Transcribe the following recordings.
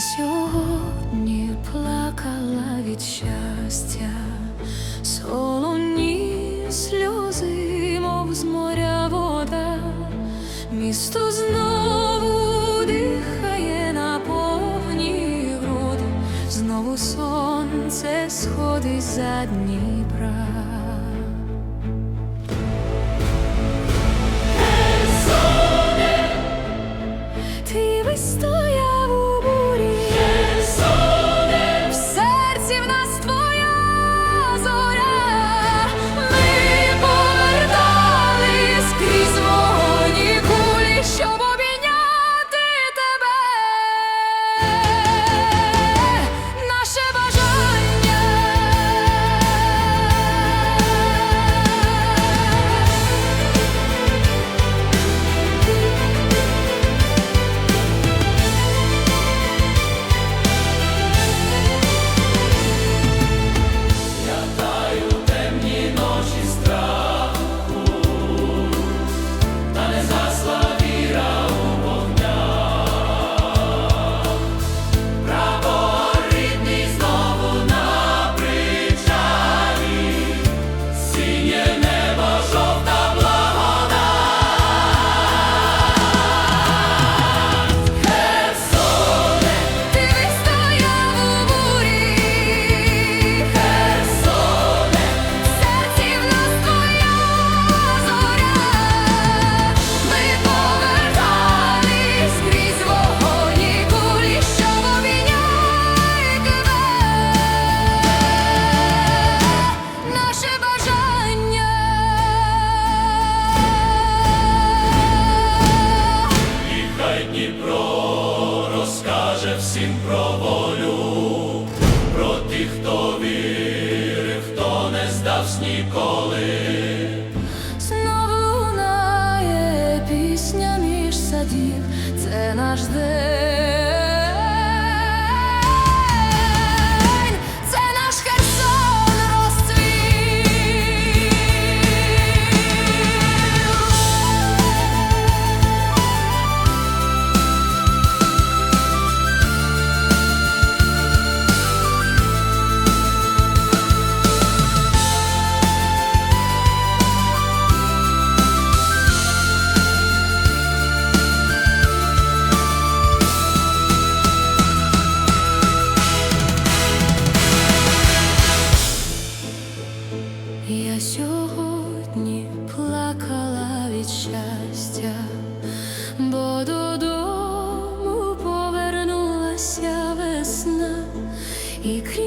сьогодні плакала від щастя, солоні сльози, мов з моря вода, місто знову дихає на повні груди, знову сонце сходить за Дніпра. Дніпро розкаже всім про волю, про тих, хто вірив, хто не здавсь ніколи. Знову лунає пісня між садів, це наш день,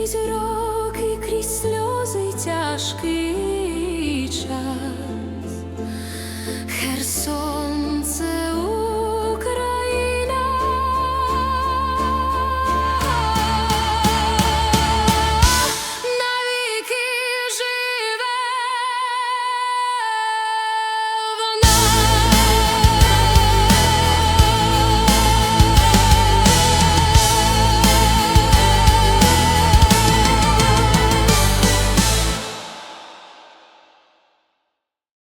крізь роки, крізь сльози тяжкий час. Херсон.